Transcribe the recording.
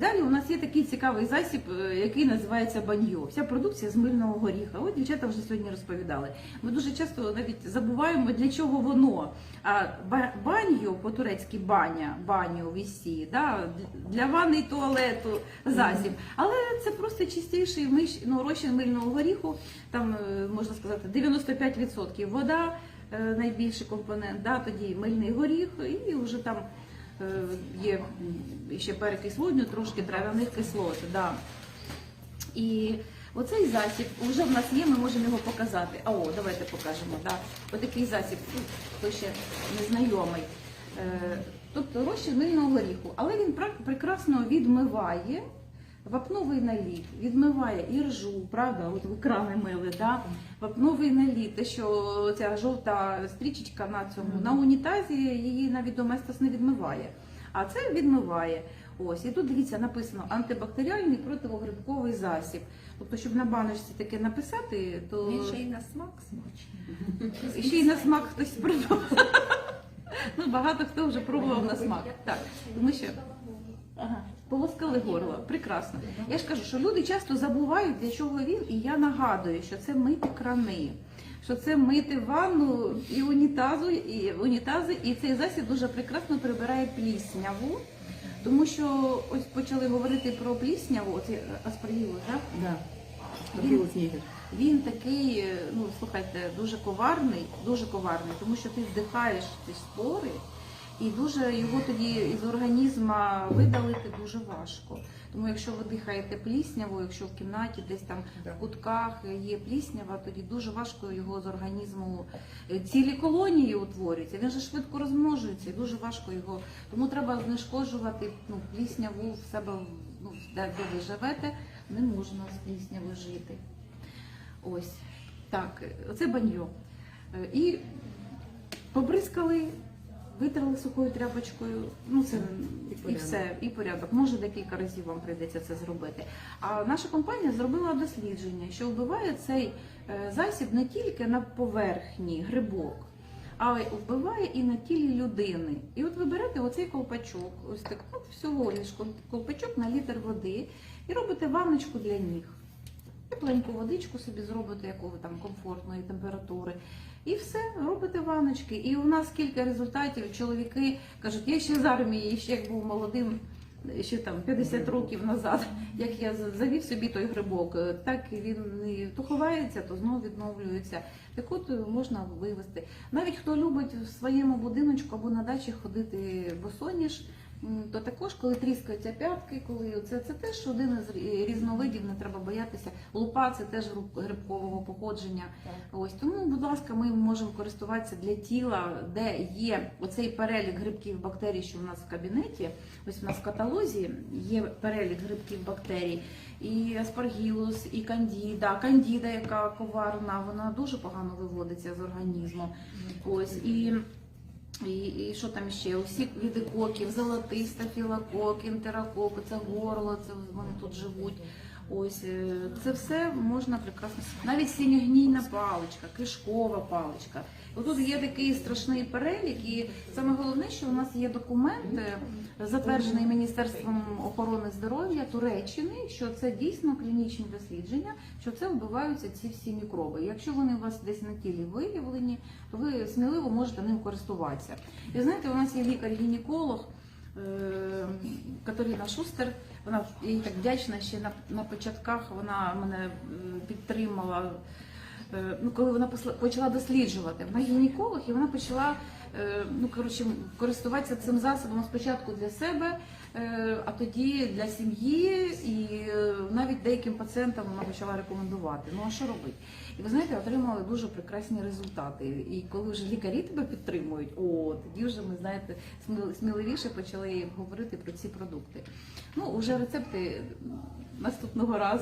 Далі у нас є такий цікавий засіб, е, який називається баньо. Вся продукція з мильного горіха. От дівчата вже сьогодні розповідали. Ми дуже часто навіть забуваємо, для чого воно. А ба- баньо по-турецьки баня, баню вісі, да, для ванни і туалету засіб. Але це просто чистіший миш, ну, розчин мильного горіху. Там е, можна сказати 95% вода, е, найбільший компонент, да, тоді мильний горіх, і вже там. Е, Є ще перекись водню, трошки трав'яних кислот. Да. І оцей засіб вже в нас є, ми можемо його показати. А о, давайте покажемо. Да. Отакий засіб, ну, хто ще незнайомий. Е, Тобто розчин мильного горіху, але він прекрасно відмиває вапновий наліт, відмиває і ржу, правда, от ви крани мили, да? вапновий наліт, те, що ця жовта стрічечка на цьому, на унітазі її навіть доместос не відмиває. А це відмиває. Ось, і тут дивіться, написано антибактеріальний противогрибковий засіб. Тобто, щоб на баночці таке написати, то Він ще й на смак смачний. ще й на смак хтось пробував. Ну, багато хто вже пробував на смак. Так, тому що ага, полоскали горло. Прекрасно. Я ж кажу, що люди часто забувають, для чого він, і я нагадую, що це мити крани. Що це мити ванну і унітазу, і унітази, і цей засіб дуже прекрасно прибирає плісняву, тому що ось почали говорити про плісняву, оці аспаргілус, так? Да. Він- Він такий, ну слухайте, дуже коварний, дуже коварний, тому що ти вдихаєш ці спори, і дуже його тоді із організму видалити дуже важко. Тому якщо ви дихаєте плісняву, якщо в кімнаті десь там в кутках є пліснява, тоді дуже важко його з організму е, цілі колонії утворюються. Він же швидко розмножується, і дуже важко його. Тому треба знешкоджувати ну, плісняву в себе, ну, де, де ви живете, не можна з пліснявою жити. Ось так, оце баньо. Е, І побризкали, витерли сухою тряпочкою. Ну це і, порядок. все, і порядок. Може декілька разів вам прийдеться це зробити. А наша компанія зробила дослідження, що вбиває цей е, засіб не тільки на поверхні грибок. А й вбиває і на тілі людини. І от ви берете оцей колпачок, ось так, от всього лиш колпачок на літр води і робите ванночку для ніг. Тепленьку водичку собі зробите, якого там комфортної температури. І все, робите ванночки. І у нас кілька результатів. Чоловіки кажуть, я ще з армії, ще як був молодим, ще там 50 років назад, як я за- завів собі той грибок, так він то ховається, то знову відновлюється. Так от е, можна вивести. Навіть хто любить в своєму будиночку або на дачі ходити босоніж, то також, коли тріскаються п'ятки, коли це, це теж один із різновидів, не треба боятися. Лупа це теж грибкового походження. Ось тому, будь ласка, ми можемо користуватися для тіла, де є оцей перелік грибків бактерій, що в нас в кабінеті. Ось у нас в каталозі є перелік грибків бактерій. І аспаргілус, і кандіда. Кандіда, яка коварна, вона дуже погано виводиться з організму. Ось і. І, і що там ще? Усі види коків, золотий, стафілокок, інтерокок, це горло, це вони тут живуть. Ось е, це все можна прекрасно. Навіть синьогнійна паличка, кишкова паличка. Отут є такий страшний перелік, і саме головне, що у нас є документ, е, затверджений Міністерством охорони здоров'я Туреччини, що це дійсно клінічні дослідження, що це вбиваються ці всі мікроби. Якщо вони у вас десь на тілі виявлені, то ви сміливо можете ним користуватися. І знаєте, у нас є лікар-гінеколог. Катерина Шустер, вона їй так вдячна ще на, на початках. Вона мене підтримала. Е, Ну, коли вона почала досліджувати, вона гінеколог, і вона почала е, ну, коротше, користуватися цим засобом спочатку для себе, е, а тоді для сім'ї, і навіть деяким пацієнтам вона почала рекомендувати. Ну а що робити? І ви знаєте, отримали дуже прекрасні результати. І коли вже лікарі тебе підтримують, о, тоді вже ми знаєте сміливіше почали говорити про ці продукти. Ну, вже рецепти наступного разу.